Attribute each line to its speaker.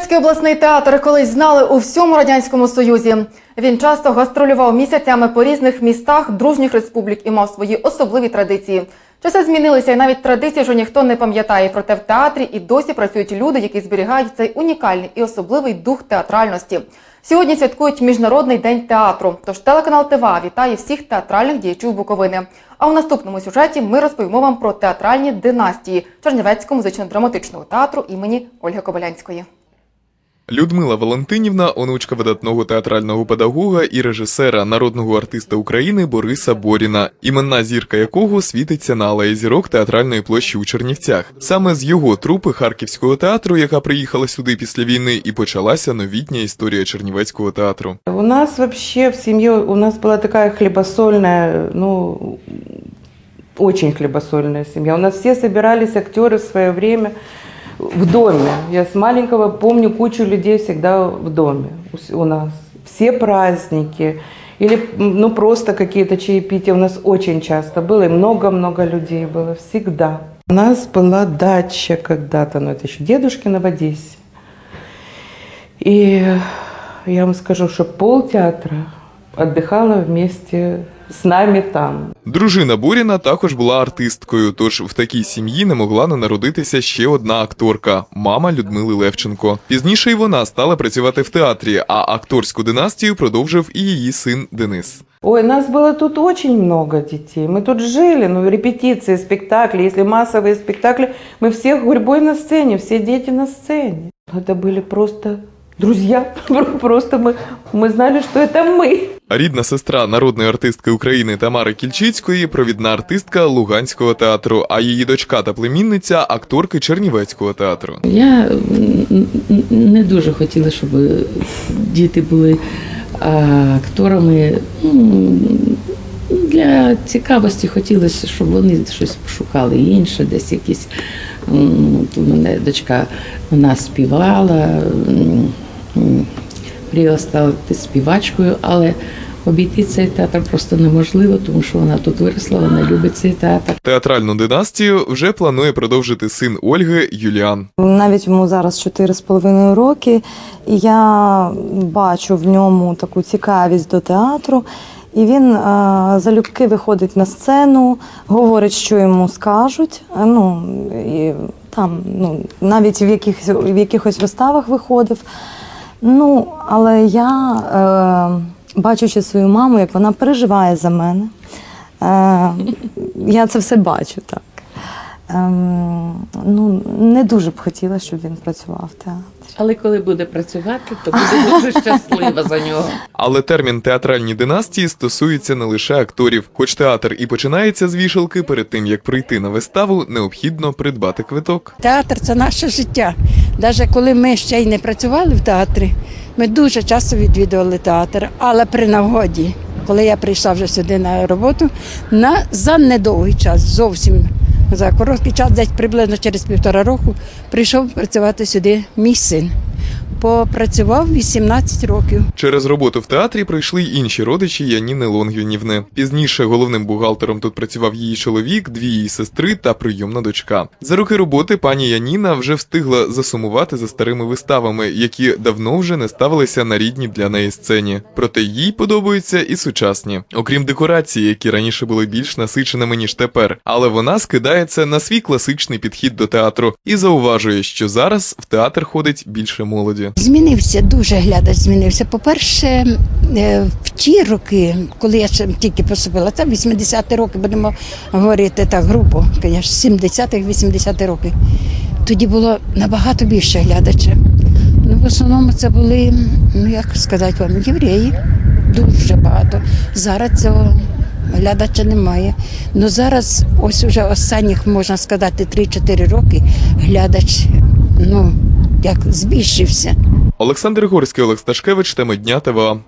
Speaker 1: Чернівецький обласний театр колись знали у всьому радянському союзі. Він часто гастролював місяцями по різних містах дружніх республік і мав свої особливі традиції. Часи змінилися, і навіть традиції вже ніхто не пам'ятає. Проте в театрі і досі працюють люди, які зберігають цей унікальний і особливий дух театральності. Сьогодні святкують міжнародний день театру. Тож телеканал ТВА вітає всіх театральних діячів Буковини. А у наступному сюжеті ми розповімо вам про театральні династії Чернівецького музично-драматичного театру імені Ольги Кобилянської.
Speaker 2: Людмила Валентинівна, онучка видатного театрального педагога і режисера, народного артиста України Бориса Боріна, іменна зірка якого світиться на алеї зірок театральної площі у Чернівцях. Саме з його трупи Харківського театру, яка приїхала сюди після війни, і почалася новітня історія Чернівецького театру.
Speaker 3: У нас вообще в семье, у нас была такая хлебосольная, ну, очень хлебосольная семья. У нас все собирались актеры в свое время в доме. Я с маленького помню кучу людей всегда в доме у с- у нас. Все праздники или ну просто какие-то чаепития у нас очень часто было, и много-много людей было, всегда. У нас была дача когда-то, но это еще дедушкина в Одессе. И я вам скажу, что полтеатра отдыхала вместе с нами там.
Speaker 2: Дружина Боріна також була артисткою, тож в такій сім'ї не могла не народитися ще одна акторка мама Людмили Левченко. Пізніше й вона стала працювати в театрі, а акторську династію продовжив і її син Денис.
Speaker 3: Ой, нас было тут очень много детей. Мы тут жили, ну, репетиции, спектакли. Если массовые спектакли, мы все гурьбой на сцене, все дети на сцене. Это были просто друзья. Просто мы, мы знали, что это мы.
Speaker 2: Рідна сестра народної артистки України Тамари Кільчицької, провідна артистка Луганського театру, а її дочка та племінниця акторки Чернівецького театру.
Speaker 4: Я не дуже хотіла, щоб діти були акторами. Ну, Для цікавості хотілося, щоб вони щось пошукали інше, десь якісь. У мене дочка вона співала, мріяла стати співачкою, але обійти цей театр просто неможливо, тому що вона тут виросла, вона любить цей театр.
Speaker 2: Театральну династію вже планує продовжити син Ольги Юліан.
Speaker 5: Навіть йому зараз 4,5 роки, і я бачу в ньому таку цікавість до театру. І він е, залюбки виходить на сцену, говорить, що йому скажуть. Е, Ну, і там, ну, навіть в якихось, в якихось виставах виходив. Ну, але я, е, бачучи свою маму, як вона переживає за мене, е, я це все бачу так. Ем, ну, не дуже б хотіла, щоб він працював в театрі.
Speaker 4: Але коли буде працювати, то буде дуже щаслива за нього.
Speaker 2: Але термін театральні династії стосується не лише акторів. Хоч театр і починається з вішалки, перед тим як прийти на виставу, необхідно придбати квиток.
Speaker 6: Театр це наше життя. Навіть коли ми ще й не працювали в театрі, ми дуже часто відвідували театр. Але при нагоді, коли я прийшла вже сюди на роботу, на за недовгий час, зовсім за короткий час, десь приблизно через півтора року, прийшов працювати сюди мій син. Попрацював 18 років.
Speaker 2: Через роботу в театрі прийшли й інші родичі Яніни Лонгвінівни. Пізніше головним бухгалтером тут працював її чоловік, дві її сестри та прийомна дочка. За роки роботи пані Яніна вже встигла засумувати за старими виставами, які давно вже не ставилися на рідній для неї сцені. Проте їй подобаються і сучасні, окрім декорацій, які раніше були більш насиченими ніж тепер. Але вона скидається на свій класичний підхід до театру і зауважує, що зараз в театр ходить більше молоді.
Speaker 6: Змінився дуже глядач. Змінився. По-перше, е, в ті роки, коли я ще тільки поступила, це 80-ті роки, будемо говорити так грубо, звісно, 70-х, 80-ті роки. Тоді було набагато більше глядача. Ну, в основному це були, ну як сказати вам, євреї. Дуже багато. Зараз цього глядача немає. Ну зараз, ось уже останніх, можна сказати, 3-4 роки глядач, ну, як збільшився.
Speaker 2: Олександр Горський, Олег Сташкевич, теми дня ТВА.